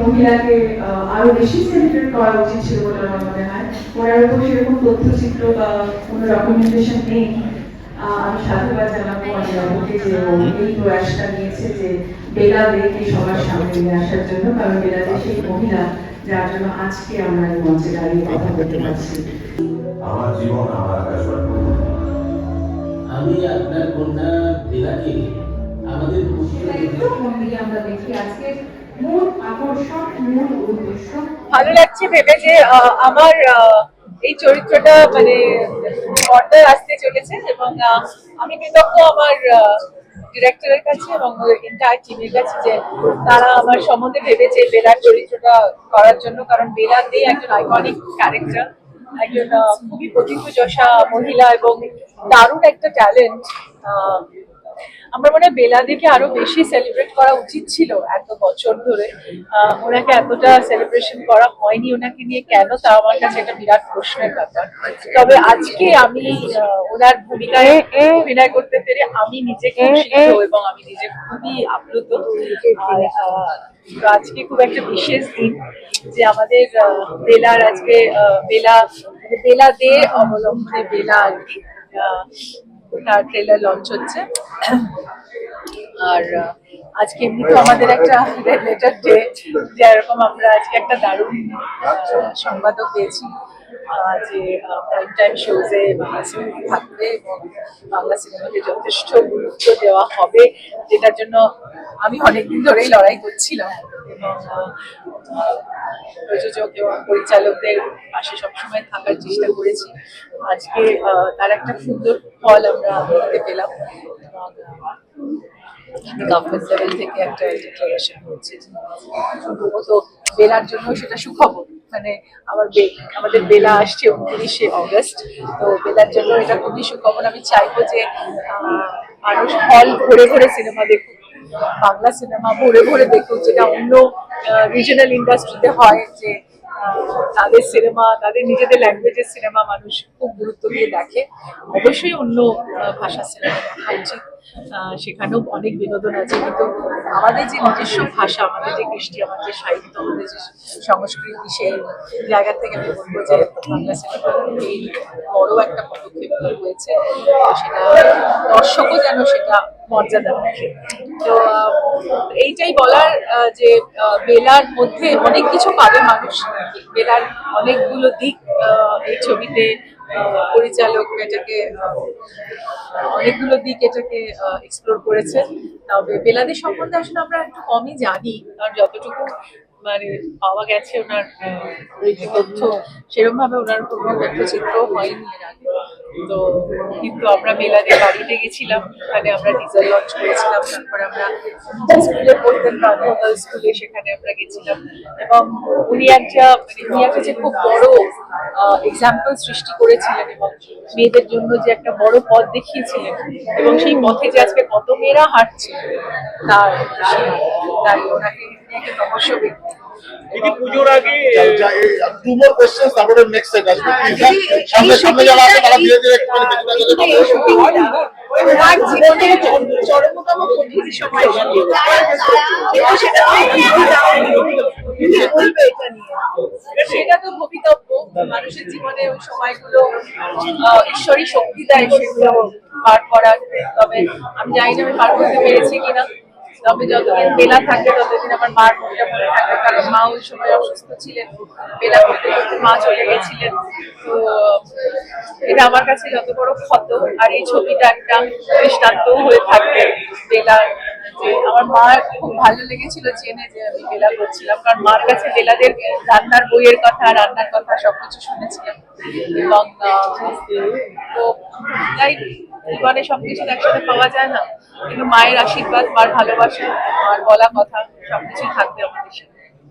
মহিলাকে আরও বেশি সেলিব্রেট করা উচিত ছিল বলে আমার মনে হয়। ওনার উপর সেরকম তথ্যচিত্র বা কোনো ডকুমেন্টেশন নেই। আমি সাধুবাদ জানাব অনিরাবকে যে ও এই প্রয়াসটা নিয়েছে যে বেলা দেখে সবার সামনে নিয়ে আসার জন্য কারণ বেলা সেই মহিলা যার জন্য আজকে আমরা এই মঞ্চে দাঁড়িয়ে কথা বলতে পারছি। আমার জীবন আমার আকাশবাণী। আমি আপনার কন্যা বেলাকে আমাদের মন দিয়ে আমরা দেখি। আজকে ভালো লাগছে ভেবে যে আমার এই চরিত্রটা মানে পর্দায় আসতে চলেছে এবং আমি কৃতজ্ঞ আমার ডিরেক্টরের কাছে এবং এন্টায়ার টিমের কাছে যে তারা আমার সম্বন্ধে ভেবেছে বেলার চরিত্রটা করার জন্য, কারণ বেলা দে একজন আইকনিক ক্যারেক্টার একজন খুবই প্রতিভযশা মহিলা এবং দারুণ একটা ট্যালেন্ট আমার মনে হয় বেলাদিকে আরও বেশি সেলিব্রেট করা উচিত ছিল এত বছর ধরে। ওনাকে এতটা সেলিব্রেশন করা হয়নি ওনাকে নিয়ে। কেন? তা আমার কাছে একটা বিরাট প্রশ্নের ব্যাপার। তবে আজকে আমি ওনার ভূমিকায় অভিনয় করতে পেরে আমি নিজে এবং আমি নিজে খুবই আপ্লুত। আজকে খুব একটা বিশেষ দিন যে আমাদের বেলার আজকে বেলা মানে বেলা দে অবলম্বনে বেলা আর কি। তার ট্রেলার লঞ্চ হচ্ছে। আর আজকে এমনিতেও আমাদের একটা লেটার ডে যেরকম আমরা আজকে একটা দারুণ সংবাদও পেয়েছি যে প্রাইম টাইম শোজে বাংলা সিনেমা থাকবে এবং বাংলা সিনেমাকে যথেষ্ট গুরুত্ব দেওয়া হবে, যেটার জন্য আমি অনেকদিন ধরেই লড়াই করছিলাম। প্রযোজক এবং পরিচালকদের পাশে সবসময় থাকার চেষ্টা করেছি। আজকে তার একটা সুন্দর ফল আমরা দেখতে পেলাম। থেকে একটা বেলার জন্য সেটা মানে আমার আমাদের বেলা আসছে তো বেলার জন্য এটা খুবই আমি চাইব যে মানুষ হল ভরে ভরে সিনেমা দেখুক। বাংলা সিনেমা ভরে ভরে দেখুক যেটা অন্য রিজনাল ইন্ডাস্ট্রিতে হয় যে তাদের সিনেমা, তাদের নিজেদের ল্যাঙ্গুয়েজের সিনেমা মানুষ খুব গুরুত্ব দিয়ে দেখে। অবশ্যই অন্য ভাষার সিনেমা দেখা উচিত। সেখানেও অনেক বিনোদন আছে, কিন্তু আমাদের যে নিজস্ব ভাষা, আমাদের যে কৃষ্টি, আমাদের যে সাহিত্য, আমাদের যে সংস্কৃতি, সেই জায়গা থেকে আমি বলব যে বাংলা সিনেমা এই বড় একটা পদক্ষেপ হয়েছে সেটা দর্শকও যেন সেটা মর্যাদা রাখে তো এইটাই বলার যে বেলার মধ্যে অনেক কিছু পাবে মানুষ। বেলার অনেকগুলো দিক এই ছবিতে পরিচালক এটাকে অনেকগুলো দিক এটাকে এক্সপ্লোর করেছে। তবে বেলাদের সম্বন্ধে আসলে আমরা একটু কমই জানি, কারণ যতটুকু মানে পাওয়া গেছে ওনার তথ্য সেরকম ভাবে ওনার কোনো তথ্যচিত্র হয়নি এর আগে। তো কিন্তু আমরা বেলাদের বাড়িতে গেছিলাম, ওখানে আমরা টিজার লঞ্চ করেছিলাম, তারপর আমরা স্কুলে পড়তেন প্রাথমিক স্কুলে সেখানে আমরা গেছিলাম। এবং উনি একটা মানে উনি একটা যে খুব বড় এক্সাম্পল সৃষ্টি করেছিলেন এবং মেয়েদের জন্য যে একটা বড় পথ দেখিয়েছিলেন এবং সেই পথে যে আজকে কত মেয়েরা হাঁটছে, তার তাই ওনাকে রহস্য ব্যক্তি দিদি পুজোর আগে টু মোর কোশ্চেন তারপরে নেক্সট সেট আসবে সামনে সামনে যারা আছে তারা ধীরে ধীরে একটু মানে পেছনে গেলে ভালো হবে। ওনার জীবনের চরমতম কঠিন সময় সেটা তো ভবিতব্য মানুষের জীবনে ওই সময়গুলো ঈশ্বরী শক্তি দেয় সেগুলো পার করার তবে আমি জানি না আমি পার করতে পেরেছি কিনা তবে যতদিন বেলা থাকবে ততদিন আমার মার মনটা মনে থাকবে কারণ মা ওই সময় অসুস্থ ছিলেন, বেলা করতে করতে মা চলে গেছিলেন। তো এটা আমার কাছে যত বড় ক্ষত। আর এই ছবিটা একটা দৃষ্টান্ত হয়ে থাকবে বেলা। যে আমার মা খুব ভালো লেগেছিল জেনে যে আমি বেলা করছিলাম। কারণ মার কাছে বেলাদের রান্নার বইয়ের কথা, রান্নার কথা সবকিছু শুনেছিলাম। এবং তো তাই জীবনে সবকিছু একসাথে পাওয়া যায় না। কিন্তু মায়ের আশীর্বাদ মার ভালোবাসা মার বলা কথা সবকিছুই থাকবে আমাদের সাথে।